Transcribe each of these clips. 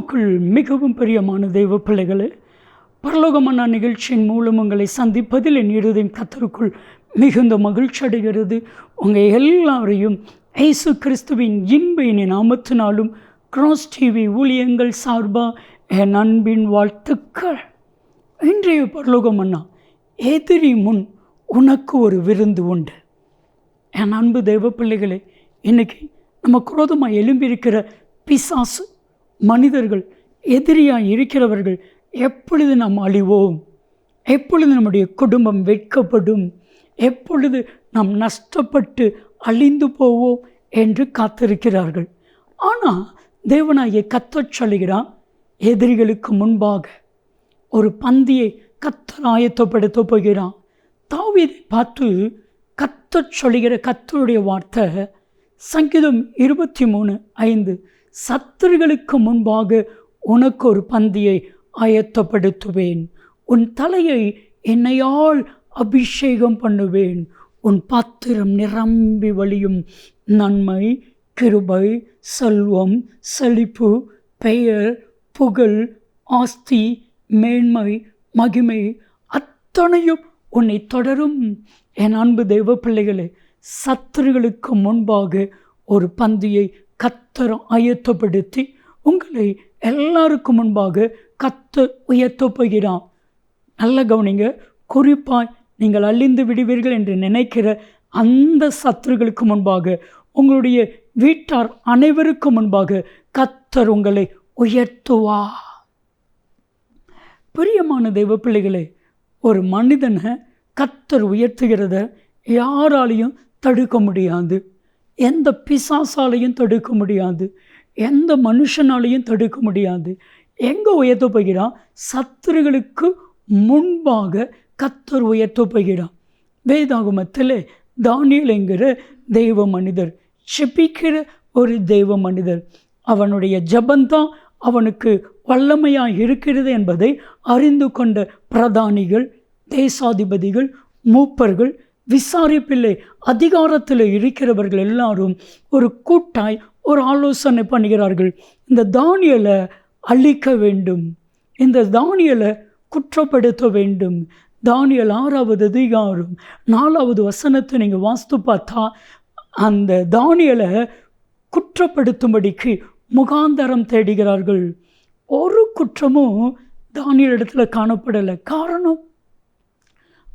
கிறிஸ்துவுக்குள் மிகவும் பிரியமான தெய்வ பிள்ளைகளே பரலோகமன்னா நிகழ்ச்சியின் மூலம் உங்களை சந்திப்பதில் என் இருதயம் கத்தருக்குள் மிகுந்த மகிழ்ச்சி அடைகிறது. உங்கள் எல்லாரையும் இயேசு கிறிஸ்துவின் இன்பையின நாமத்தினாலும் கிராஸ் டிவி ஊழியங்கள் சார்பாக என் அன்பின் வாழ்த்துக்கள். இன்றைய பரலோகம் அண்ணா எதிரி முன் உனக்கு ஒரு விருந்து உண்டு. என் அன்பு தெய்வ பிள்ளைகளே இன்றைக்கி நம்ம குரோதமாக எழும்பியிருக்கிற பிசாசு மனிதர்கள் எதிரியாக இருக்கிறவர்கள் எப்பொழுது நாம் அழிவோம்? எப்பொழுது நம்முடைய குடும்பம் வெட்கப்படும்? எப்பொழுது நாம் நஷ்டப்பட்டு அழிந்து போவோம் என்று காத்திருக்கிறார்கள். ஆனால் தேவனாகிய கத்தச் சொல்கிறான் எதிரிகளுக்கு முன்பாக ஒரு பந்தியை கத்தர் ஆயத்தப்படுத்த போகிறான் தாவீதை பார்த்து கத்தச் சொல்லுகிற கத்தருடைய வார்த்தை சங்கீதம் இருபத்தி மூணு ஐந்து சத்துருகளுக்கு முன்பாக உனக்கு ஒரு பந்தியை ஆயத்தப்படுத்துவேன் உன் தலையை என்னையால் அபிஷேகம் பண்ணுவேன். உன் பாத்திரம் நிரம்பி வழியும் நன்மை கிருபை செல்வம் செழிப்பு பெயர் புகழ் ஆஸ்தி மேன்மை மகிமை அத்தனையும் உன்னை தொடரும். என் அன்பு தெய்வ பிள்ளைகளே சத்துருகளுக்கு முன்பாக ஒரு பந்தியை கத்தரம் ஆயத்தப்படுத்தி உங்களை எல்லாருக்கும் முன்பாக கத்த உயர்த்த போகிறான் நல்ல கவனிங்க குறிப்பாய் நீங்கள் அழிந்து விடுவீர்கள் என்று நினைக்கிற அந்த சத்துருகளுக்கு முன்பாக உங்களுடைய வீட்டார் அனைவருக்கும் முன்பாக கத்தர் உங்களை உயர்த்துவா பிரியமான தெய்வ பிள்ளைகளே ஒரு மனிதனை கத்தர் உயர்த்துகிறத யாராலையும் தடுக்க முடியாது. எந்த பிசாசாலையும் தடுக்க முடியாது. எந்த மனுஷனாலையும் தடுக்க முடியாது. எங்கே உயர்த்த போகிறான்? சத்துருகளுக்கு முன்பாக கத்தர் உயர்த்த போகிறான் வேதாகமத்தில் தானியல் என்கிற தெய்வ மனிதர் செபிக்கிற ஒரு தெய்வ மனிதர். அவனுடைய ஜபந்தான் அவனுக்கு வல்லமையாக இருக்கிறது என்பதை அறிந்து கொண்ட பிரதானிகள் தேசாதிபதிகள் மூப்பர்கள் விசாரிப்பில்லை அதிகாரத்தில் இருக்கிறவர்கள் எல்லாரும் ஒரு கூட்டாய் ஒரு ஆலோசனை பண்ணுகிறார்கள். இந்த தானியலை அழிக்க வேண்டும். இந்த தானியலை குற்றப்படுத்த வேண்டும். தானியல் ஆறாவது அதிகாரம் நாலாவது வசனத்தை நீங்கள் வாஸ்து பார்த்தா அந்த தானியலை குற்றப்படுத்தும்படிக்கு முகாந்தரம் தேடுகிறார்கள். ஒரு குற்றமும் தானியல் இடத்துல காணப்படலை. காரணம்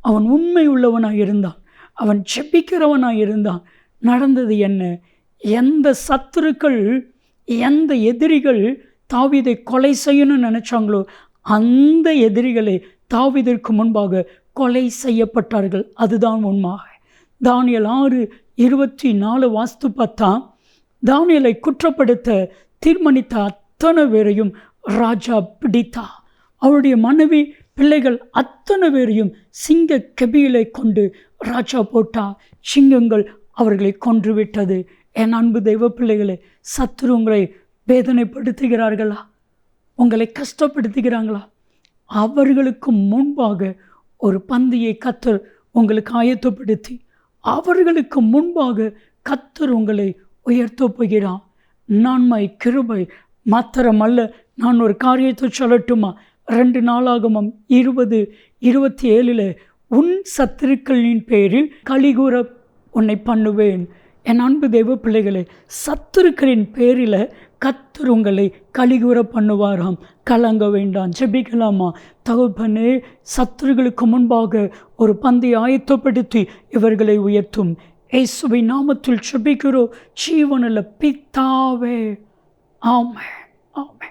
அவன் உண்மை உள்ளவனாக இருந்தான் அவன் செப்பிக்கிறவனாக இருந்தான். நடந்தது என்ன? எந்த சத்துருக்கள் எந்த எதிரிகள் தாவிதை கொலை செய்யணும்னு நினச்சாங்களோ அந்த எதிரிகளை தாவிதற்கு முன்பாக கொலை செய்யப்பட்டார்கள். அதுதான் உண்மாக தானியல் ஆறு இருபத்தி நாலு வாஸ்து பார்த்தா தானியலை குற்றப்படுத்த தீர்மானித்த அத்தனை பேரையும் ராஜா பிடித்தா. அவருடைய மனைவி பிள்ளைகள் அத்தனை பேரையும் சிங்க கபியலை கொண்டு ராஜா போட்டா சிங்கங்கள் அவர்களை கொன்றுவிட்டது. என் அன்பு தெய்வ பிள்ளைகளை சத்துரு உங்களை வேதனைப்படுத்துகிறார்களா? உங்களை கஷ்டப்படுத்துகிறாங்களா? அவர்களுக்கு முன்பாக ஒரு பந்தியை கத்தர் உங்களுக்கு ஆயத்தப்படுத்தி அவர்களுக்கு முன்பாக கத்தர் உங்களை உயர்த்த போகிறான் நான்மை கிருபை மாத்திரமல்ல நான் ஒரு காரியத்தை சொல்லட்டுமா? ரெண்டு நாளாகமும் இருபது இருபத்தி ஏழில் உன் சத்துருக்களின் பேரில் கலிகூற உன்னை பண்ணுவேன். என் அன்பு தெய்வ பிள்ளைகளே சத்துருக்களின் பேரில் கத்தர் உங்களை கலிகூற பண்ணுவாராம். கலங்க வேண்டாம் ஜெபிக்கலாமா? தகப்பனே சத்துருகளுக்கு முன்பாக ஒரு பந்தை ஆயத்தப்படுத்தி இவர்களை உயர்த்தும். இயேசுவை நாமத்தில் ஜெபிக்கிறோ ஜீவனில் பித்தாவே ஆமே ஆமே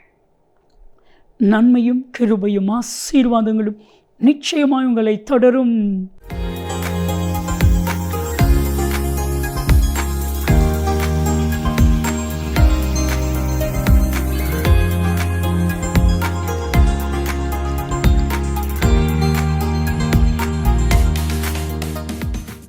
நன்மையும் கிருபையும் ஆசீர்வாதங்களும் நிச்சயமாய் உங்களை தொடரும்.